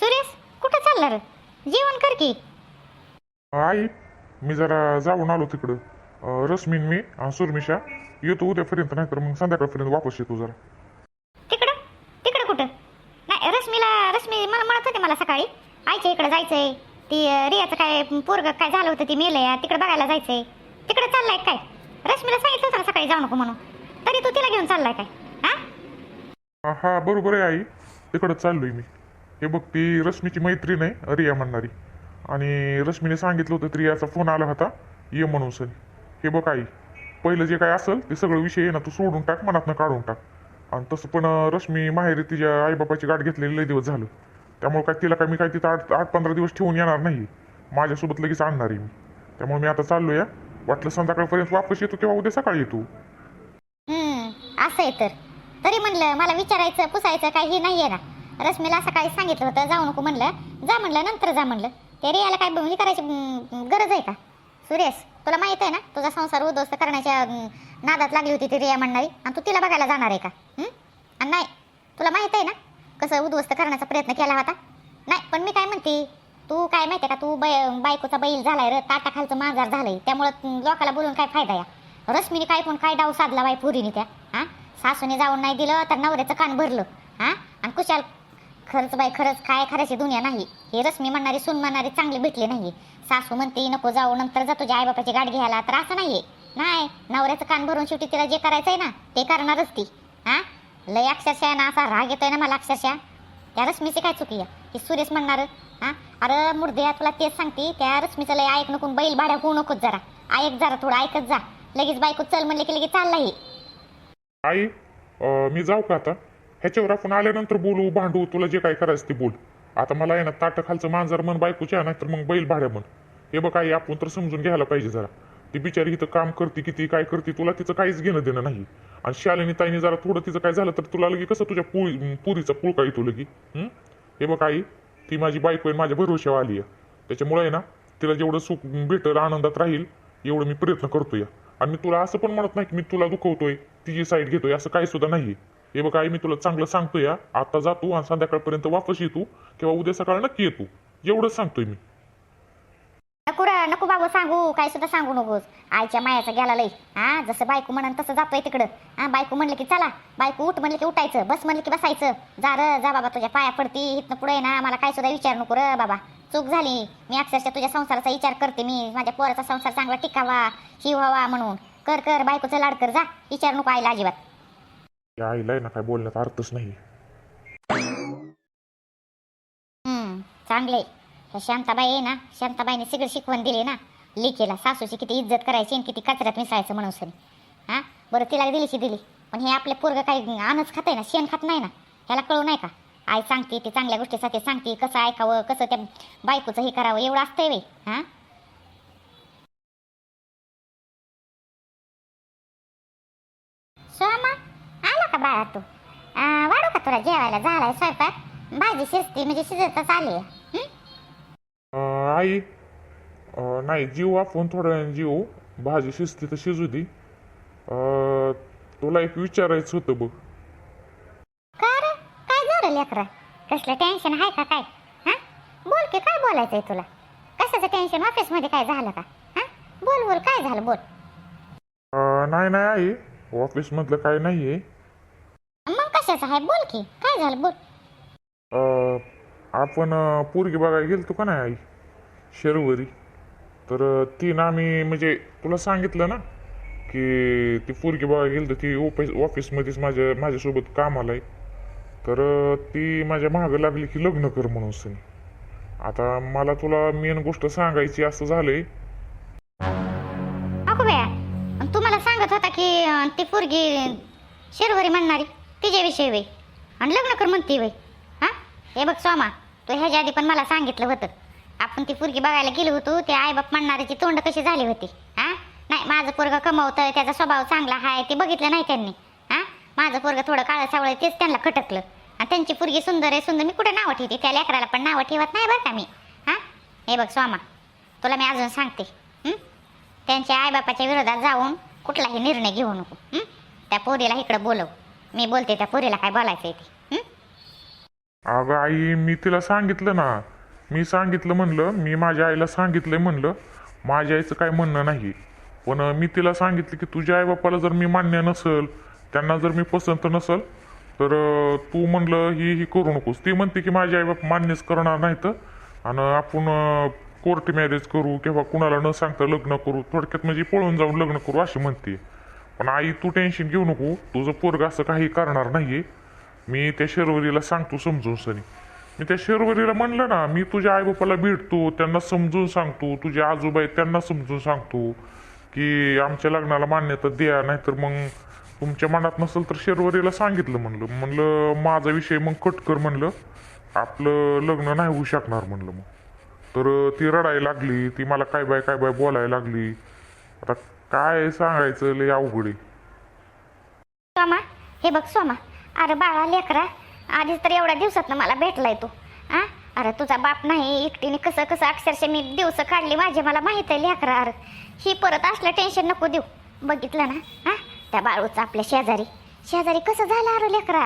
सुरेश कुठं चालला रे? जेवण कर की. आई मी जरा जाऊन आलो तिकडं. अं, रश्मीन मी अं, सुरमिशा. येतो उद्यापर्यंत नाहीतर मग संध्याकाळपर्यंत वापस येतो जरा. तिकडं? तिकडं कुठं? नाही रश्मीला रश्मी मला म्हणत होते मला सकाळी. आईच्या इकडे जायचंय. ती अं, रियाचं काय पोरग काय झालं होतं ती मेलंय. तिकडे बघायला जायचंय. तिकडे चाललाय काय? रश्मीला सांगितलं होतं ना सकाळी जाऊ नको म्हणून. तरी तू तिला घेऊन चाललाय काय? हा? हा बरोबर आहे आई. तिकडं चाललोय मी. हे बघ ती रश्मीची मैत्रीण आहे रिया म्हणणारी. आणि रश्मीने सांगितलं होतं रियाचा फोन आला होता ये म्हणून सर. हे बघ आई पहिलं जे काय असेल ते सगळं विषय आहे ना तू सोडून टाक मनातनं काढून टाक. आणि तसं पण रश्मी माहेरी तिच्या आईबापाची गाठ घेतलेली लय दिवस झालं. त्यामुळे काय तिला काय मी काय तिथं आठ आठ पंधरा दिवस ठेवून येणार नाही. माझ्यासोबत लगेच आणणार आहे मी. त्यामुळे मी आता चाललो या वाटलं संध्याकाळपर्यंत वापस येतो तेव्हा उद्या सकाळी येतो. असं आहे तर. तरी म्हणलं मला विचारायचं पुसायचं काही नाहीये ना. रश्मीला सकाळी सांगितलं होतं जाऊ नको म्हणलं. जा म्हणलं नंतर जा म्हणलं. ते रियाला काय हे करायची गरज आहे का? सुरेश तुला माहीत आहे ना तुझा संसार उद्ध्वस्त करण्याच्या नादात लागली होती ती रिया म्हणणारी आणि तू तिला बघायला जाणार आहे का? आणि नाही तुला माहीत आहे ना कसं उद्ध्वस्त करण्याचा प्रयत्न केला होता? नाही पण मी काय म्हणते तू काय माहिती आहे का तू बै बायकोचा बैल झालाय र ताटाखालचं मांजार झालंय त्यामुळं लोकाला बोलून काय फायदा या? रश्मीने काय पण काय डाव साधला बाई पुरीने त्या हां? सासूने जाऊन नाही दिलं तर नवऱ्याचं कान भरलं हां? आणि कुशाल खरंच बाई खरंच काय खऱ्याची दुनिया नाही. हे रश्मी म्हणणारी सून म्हणणारी चांगली भेटली नाही. सासू म्हणते नको जाऊ नंतर जा तुझ्या आईबापाची गाठ घ्यायला. तर असं नाहीये. नाही नवऱ्याचं कान भरून शेवटी तिला जे करायचंय ना ते करणारच ती. हा? लय अक्षरशः ना असा राग येतोय ना मला अक्षरशः. त्या रश्मीची काय चुकी आहे? ही सुरेश म्हणणार हा? अरे मुर्द्या तुला तेच सांगते त्या रश्मीचं लय ऐक नको बैल भाड्या होऊ नकोच जरा. ऐक जरा थोडं ऐकत जा. लगेच बायको चल म्हणले की लगेच चाललाही आई मी जाऊ का आता? ह्याच्यावर आपण आल्यानंतर बोलू भांडू तुला जे काय करायचं ते बोल. आता मला आहे ना ताटं खालचं मांजर मन बायकोच्या नाहीतर मग बैल भाड्या म्हण. हे बघ आई आपण तर समजून घ्यायला पाहिजे जरा. ती बिचारी इथं काम करते किती काय करते तुला तिचं काहीच घेणं देणं नाही. आणि शालिनी ताईने जरा थोडं तिचं काय झालं तर तुला लगे कसं तुझ्या पुळी पुरीचा पुळका येतो लगी हे? बघ आई ती माझी बायको आहे माझ्या भरोश्यावर आली आहे. त्याच्यामुळे आहे ना तिला जेवढं सुख भेटेल आनंदात राहील एवढं मी प्रयत्न करतोय. आणि मी तुला असं पण म्हणत नाही की मी तुला दुखवतोय तिची साईड घेतोय असं काही सुद्धा नाही हे बघ आई मी तुला चांगलं सांगतोय हा. आता जातो आणि संध्याकाळपर्यंत वापस येतो किंवा उद्या सकाळ नक्की येतो एवढंच सांगतोय मी. नको रा नको बाबा सांगू काय सुद्धा सांगू नकोस. आईच्या मायाचा गेला लय. हा जसं बायको म्हणन तसं जातोय तिकडं. हा बायको म्हणलं की चला बायको उठ म्हणलं की उठायचं बस म्हणलं की बसायचं. जा र जा बाबा तुझ्या पाया पडती इथनं पुढे ना मला काय सुद्धा विचार नको र बाबा. चूक झाली. मी अक्षरशः तुझ्या संसाराचा विचार करते मी. माझ्या पोराचा संसार चांगला टिकावा ही व्हावा म्हणून. कर कर बायकोचं लाड कर जा. विचार नको आईला अजिबात. या आईला आहे ना काय बोलण्यात अर्थच नाही हम्म चांगले ह्या शांताबाई आहे ना शांताबाईने सगळं शिकवण दिली ना लिकेला सासूची किती इज्जत करायची आणि किती कचऱ्यात मिसळायचं म्हणून सरी हा बरं तिला दिलीची दिली पण हे आपले पोरग काही आणच खात आहे ना शेण खात नाही ना ह्याला कळू नाही का आई सांगते ती चांगल्या गोष्टीसाठी सांगते कसं ऐकावं कसं त्या बायकोचं हे करावं एवढं असतंय वे हा बाळा तू वाढू का तुला जेवायला? झालाय स्वयंपाक? भाजी शिजती म्हणजे शिजतच आली आई नाही जीव आपण वेळाने जीव. भाजी शिजते तर शिजू दे. तुला एक विचारायचं होतं बघ. का रे? काय झालं लेकरा? कसलं टेन्शन आहे का काय? हा? बोल की काय बोलायचंय तुला? कशाचं टेन्शन ऑफिसमध्ये काय झालं का? हा? बोल बोल काय झालं? बोल. नाही नाही आई. ऑफिसमधलं काय नाही आहे आहे बोल की. काय झालं? बोल. अं, आपण अं, पोरगी बघायला गेलतो का नाही आई? शर्वरी. तर अं, ती ना आम्ही म्हणजे तुला सांगितलं ना की ती पोरगी बघायला गेलतो ती ऑफिस ऑफिसमध्येच माझ्या माझ्यासोबत कामाला आहे तर अं, ती माझ्या मागं लागली की लग्न कर म्हणून सनी. आता मला तुला मेन गोष्ट सांगायची असं झालंय. अगो बया अन तू मला सांगत होता की अं, ती पोरगी शिरवरी म्हणणारी. तिच्याविषयी वय. आणि लग्न कर म्हणते वय. हा? हे बघ स्वामा तू ह्याच्या आधी पण मला सांगितलं होतं. आपण ती पोरगी बघायला गेलो होतो ते आईबाप म्हणणाऱ्याची तोंड कशी झाली होती. हा? नाही माझं पोरगं कमवतं त्याचा स्वभाव चांगला आहे ते बघितलं नाही त्यांनी. हा? माझं पोरगं थोडं काळं सावळं तेच त्यांना खटकलं. आणि त्यांची पोरगी सुंदर आहे सुंदर. मी कुठं नावं ठेवते? त्या लेकराला पण नावं ठेवत नाही बरं का मी. हा? हे बघ स्वामा तुला मी अजून सांगते. त्यांच्या आईबापाच्या विरोधात जाऊन कुठलाही निर्णय घेऊ नको. त्या पोरीला इकडं बोलव. मी बोलते त्या पोरीला काय बोलायचं ते. अगं आई मी तिला सांगितलं ना. मी सांगितलं म्हणलं मी माझ्या आईला सांगितलंय म्हणलं माझ्या आईचं काय म्हणणं नाही. पण मी तिला सांगितलं की तुझ्या आईबापाला जर मी मान्य नसल त्यांना जर मी पसंत नसल तर तू म्हणलं ही ही करू नकोस. ती म्हणते की माझे आईबाप मान्यच करणार नाहीत. आणि आपण कोर्ट मॅरेज करू किंवा कुणाला न सांगता लग्न करू थोडक्यात म्हणजे पळून जाऊन लग्न करू अशी म्हणते. पण आई तू टेन्शन घेऊ नको. तुझं पोरग असं काही करणार नाहीये. मी त्या शेरवरीला सांगतो समजून सनी. मी त्या शेरवरीला म्हणलं ना मी तुझ्या आईबापाला भेटतो त्यांना समजून सांगतो. तुझे आजोबा आहेत त्यांना समजून सांगतो की आमच्या लग्नाला मान्यता द्या नाहीतर मग तुमच्या मनात नसेल तर शेरवरीला सांगितलं म्हणलं. म्हणलं माझा विषय मग कट कर म्हणलं. आपलं लग्न नाही होऊ शकणार म्हणलं मग. तर ती रडायला लागली. ती मला काय बाय काय बाय बोलायला लागली. आता काय सांगायचं? लय अवघड आहे. सोमा हे बघ सोमा. अरे बाळा लेकरा आधीच तर एवढ्या दिवसात मला भेटलाय तू. आ? अरे तुझा बाप नाही एकटीने कसं कसं अक्षरशः मी दिवस काढली माझे मला माहीत आहे लेकरा. अरे ही परत असलं टेन्शन नको देऊ. बघितलं ना? हा त्या बाळूचं आपल्या शेजारी. शेजारी कसं झालं अरे लेकरा?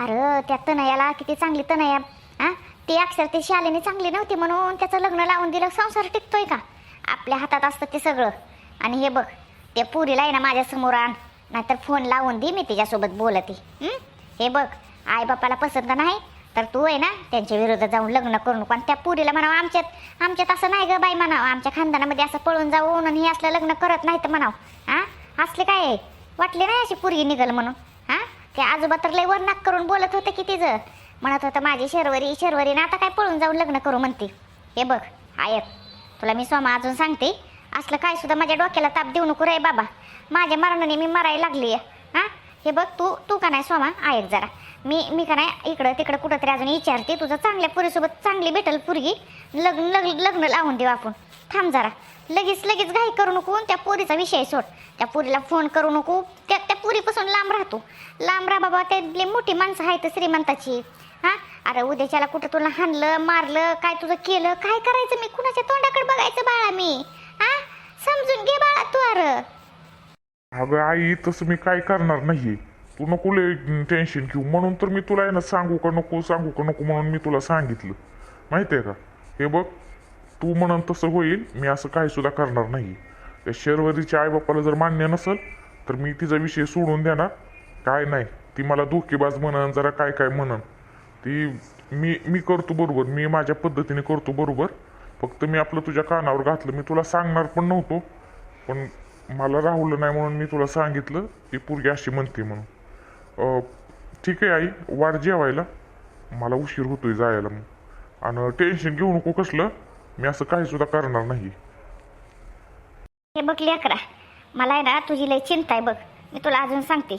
अरे त्या तनयाला किती चांगली तनया. हा ती अक्षर ती शालेने चांगली नव्हती म्हणून त्याचं लग्न लावून दिलं संसार टिकतोय का? आपल्या हातात असतं ते सगळं. आणि हे बघ ते पुरीला आहे ना माझ्यासमोर आण. नाहीतर फोन लावून दे मी तिच्यासोबत बोलते. हे? बघ आई बापाला पसंत नाही तर तू आहे ना त्यांच्या विरोधात जाऊन लग्न करू नको. आणि त्या पुरीला म्हणावं आमच्यात आमच्यात असं नाही ग बाई म्हणावं. आमच्या खानदानामध्ये असं पळून जाऊन आणि हे असलं लग्न करत नाही तर म्हणावं. हा? असले काय आहे? वाटले नाही अशी पुरगी निघल म्हणून? हां? ते आजोबा तर लय वरनाक करून बोलत होते की तिचं. म्हणत होतं माझी शर्वरी शर्वरी ना आता काय पळून जाऊन लग्न करू म्हणते. हे बघ ऐक तुला मी सोमा अजून सांगते. असलं काय सुद्धा माझ्या डोक्याला ताप देऊ नको रे बाबा. माझ्या मरणाने मी मरायला लागली आहे हां? हे बघ तू तू का नाही सोमा? ऐक जरा. मी मी का नाही इकडं तिकडं कुठंतरी अजून विचारते तुझं चांगल्या पुरीसोबत चांगली भेटल पुरगी? लग्न लग्न लग्न लावून देऊ आपण. थांब जरा. लगेच लगेच घाई करू नको त्या पोरीचा विषय सोड. त्या पुरीला फोन करू नको. त्या त्या पुरीपासून लांब राहतो. लांब राहा बाबा त्यातली मोठी माणसं आहेत श्रीमंताची. हां? अरे उद्याच्याला कुठं तुला हाणलं मारलं काय तुझं केलं काय करायचं मी? कुणाच्या तोंडाकडे बघायचं बाळा मी? समजून घे बाळा तू अर. अगं आई तसं मी काय करणार नाही तू नको लय टेन्शन घेऊ. म्हणून तर मी तुला आहे ना सांगू का नको सांगू का नको म्हणून मी तुला सांगितलं. माहिती आहे का? हे बघ तू म्हणून तसं होईल मी असं काही सुद्धा करणार नाही त्या शर्वरीच्या आईबापाला जर मान्य नसेल तर मी तिचा विषय सोडून देणार. काय नाही ती मला धोकेबाज म्हणन जरा काय काय म्हणन. ती मी मी करतो बरोबर मी माझ्या पद्धतीने करतो बरोबर. फक्त मी आपलं तुझ्या कानावर घातलं. मी तुला सांगणार पण नव्हतो. पण मला राहुलं नाही म्हणून मी तुला सांगितलं. ती पोरगी अशी म्हणते म्हणून. ठीक आहे आई वाढ जेवायला. मला उशीर होतोय जायला मग. आणि टेन्शन घेऊ नको कसलं. मी असं काही सुद्धा करणार नाही. हे बघ लेकरा मला आहे ना तुझी लय चिंता आहे बघ. मी तुला अजून सांगते.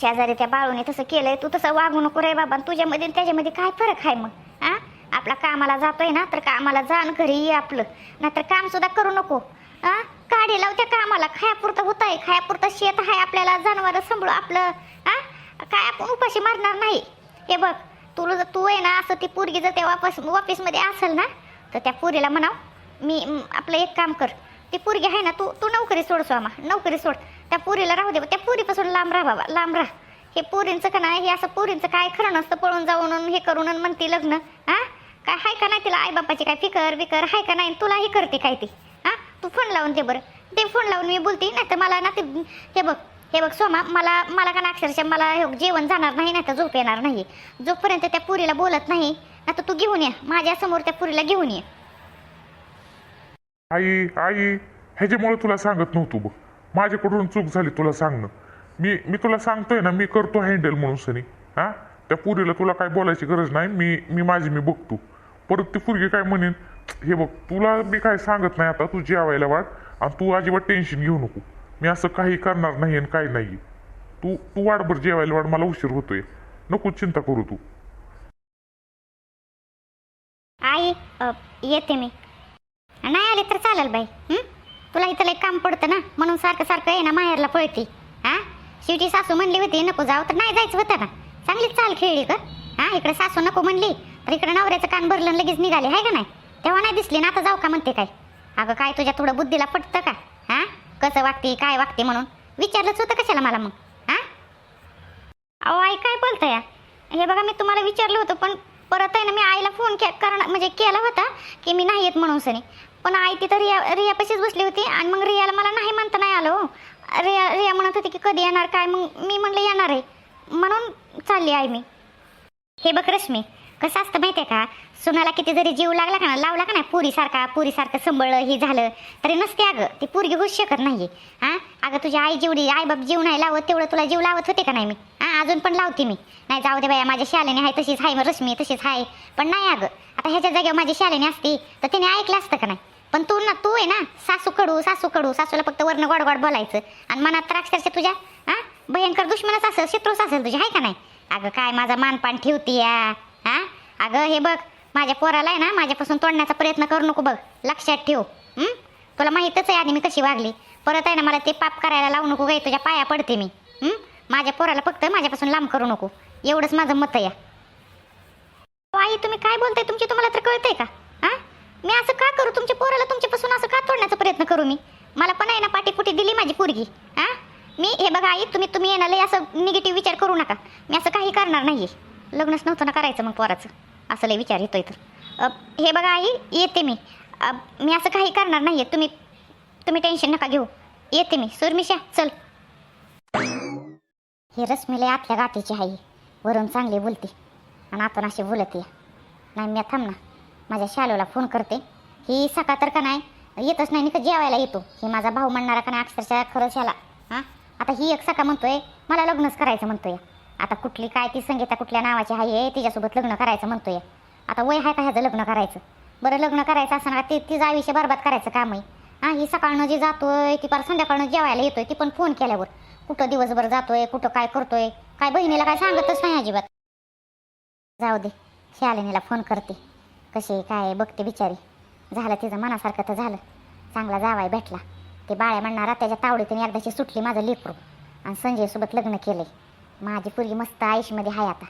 शेजारी त्या बाळूने तसं केलंय तू तसं वागू नको रे बाबा. तुझ्यामध्ये त्याच्यामध्ये काय फरक आहे मग? हा आपला कामाला जातोय ना तर कामाला जाण घरी ये आपलं. नाहीतर काम सुद्धा करू नको. हा काढी लावते कामाला. खायापुरतं होत आहे खायापुरतं शेत आहे आपल्याला जनावर सांभाळू आपलं. हा काय आपण उपाशी मारणार नाही. हे बघ तुला तू आहे ना असं ती पोरगी जर त्या वापस ऑफिसमध्ये असेल ना तर त्या पुरीला म्हणाव मी आपलं एक काम कर. ती पोरगी आहे ना तू तू नोकरी सोड स्वामा नोकरी सोड. त्या पुरीला राहू दे त्या पुरीपासून लांब राहा बाबा लांब राहा. हे पुरींचं का नाही हे असं पुरींचं काय खरं नसतं पळून जाऊन हे करून म्हणते लग्न. हा काय हाय का नाही तिला आईबापाची काय फिकर विकर हाय का नाही? तुला हे करते काय ती? हां? तू फोन लावून दे बरं. ते फोन लावून मी बोलते. नाही तर मला ना ते हे बघ हे बघ सोमा मला मला का ना अक्षरशः मला हे जेवण जाणार नाही नाही तर झोप येणार नाही. जोपर्यंत त्या पुरीला बोलत नाही आता तू घेऊन ये. माझ्यासमोर त्या पुरीला घेऊन ये. आई आई ह्याच्यामुळे तुला सांगत नव्हतो बघ. माझ्याकडून चूक झाली तुला सांगणं. मी मी तुला सांगतोय ना मी करतो हँडल म्हणून सनी. हां? त्या पुरीला तुला काय बोलायची गरज नाही मी मी माझी मी बघतो. परत ती पुरगी काय म्हणेन हे बघ तुला मी काय सांगत नाही आता तू जेवायला वाट आणि तू अजिबात टेन्शन घेऊ नको. मी असं काही करणार नाही आणि काही नाही. तू तू वाटभर जेवायला वाट मला उशीर होतोय. नको चिंता करू तू. आई येते मी. नाही आले तर चालेल बाई तुला इथं लई काम पडतं ना? म्हणून सारखं सारखं ये ना माहेरला पळते. हा? शेवटी सासू म्हणली होती नको जाऊ. तर नाही जायचं होतं ना? चांगली चाल खेळली का हा इकडे सासू नको म्हणली तर इकडे नवऱ्याचं कान भरलं लगेच निघाले आहे का नाही? तेव्हा नाही दिसली ना आता जाऊ का म्हणते काय? अगं काय तुझ्या थोडं बुद्धीला पटतं का? हा? कसं वागते काय वागते म्हणून? विचारलंच होतं कशाला मला मग? हा? अहो आई काय बोलताय? हे बघा मी तुम्हाला विचारलं होतं पण परत आहे ना मी आईला फोन के करण म्हणजे केला होता की मी नाही येत म्हणून सनी. पण आई तिथं रिया रियापाशीच बसली होती आणि मग रियाला मला नाही म्हणता नाही आलं हो. रिया रिया म्हणत होती की कधी येणार काय मग मी म्हणलं येणार आहे. म्हणून चालली आहे मी. हे बघ रश्मी कसं असतं माहिती आहे का? सुनाला किती जरी जीव लागला का ना लावला का नाही पुरीसारखा पुरीसारखं संबळ हे झालं तरी नसते अगं ती पोरगी होऊ शकत नाही हां? अगं तुझी आई जेवढी आई बाप जीव नाही लावत तेवढं तुला जीव लावत होते का नाही मी? हां? अजून पण लावते मी. नाही जाऊ दे बाया माझ्या शालेने आहे तशीच आहे मग रश्मी तशीच आहे. पण नाही अगं आता ह्याच्या जागेवर माझी शालेने असती तर तिने ऐकलं असतं का नाही? पण तू ना तू आहे ना सासू कडू सासू कडू सासूला फक्त वरनं गोड बोलायचं. आणि मनात तर अक्षरशः तुझ्या हां? भयंकर दुश्मनच असेल शत्रूच असेल तुझ्या आहे का नाही? अगं काय माझा मानपान ठेवती या? हा? अगं हे बघ माझ्या पोराला आहे ना माझ्यापासून तोडण्याचा प्रयत्न करू नको बघ लक्षात ठेव. तुला माहीतच आहे आधी मी कशी वागली. परत आहे ना मला ते पाप करायला लावू नको गाई तुझ्या पाया पडते मी. माझ्या पोराला फक्त माझ्यापासून लांब करू नको. एवढंच माझं मत आहे आई तुम्ही काय बोलताय? तुमची तुम्हाला तर कळतंय का? हा? मी असं का करू? तुमच्या पोराला तुमच्यापासून असं का तोडण्याचा प्रयत्न करू मी? मला पण आहे ना पाठीपुटी दिली माझी पोरगी. हा? मी हे बघा आई तुम्ही तुम्ही येणार असं निगेटिव्ह विचार करू नका. मी असं काही करणार नाही आहे लग्नच नव्हतं ना करायचं मग पोराचं. असं लय विचार येतोय तर. हे बघा आई येते मी. मी असं काही करणार नाही आहे तुम्ही तुम्ही टेन्शन नका घेऊ. येते मी. सुरमिशा चल. हे रश्मीले आतल्या गाठीची आहे. वरून चांगली बोलते. आणि आपण अशी बोलते. नाही मी थांब ना. माझ्या शालूला फोन करते. ही सका तर का नाही? येतच नाही का जेवायला येतो? हे माझा भाऊ म्हणणारा का नाही अक्षरशः खरंच ह्याला? हां? आता ही एक सका म्हणतोय मला लग्नच करायचं म्हणतोय. आता कुठली काय ती संगीता कुठल्या नावाची आहे तिच्यासोबत लग्न करायचं म्हणतोय. आता वय आहे का ह्याचं लग्न करायचं? बरं लग्न करायचं असं ना ते तिचं आयुष्य बरबाद करायचं काम आहे. हां ही सकाळनं जी जातोय ती पार संध्याकाळनं जेवायला येतोय ती पण फोन केल्यावर. कुठं दिवसभर जातोय कुठं काय करतोय काय बहिणीला काय सांगतच नाही अजिबात. जाऊ दे शालिनीला फोन करते. कशी काय बघते बिचारी. झालं तिचं मनासारखं तर झालं. चांगला जावाय भेटला. ते बाळ्या म्हणणारा त्याच्या तावडीतून एकदाची सुटली माझं लेकरू. आणि संजयसोबत लग्न केलंय. माझी पुरगी मस्त आयुषमध्ये आहे आता.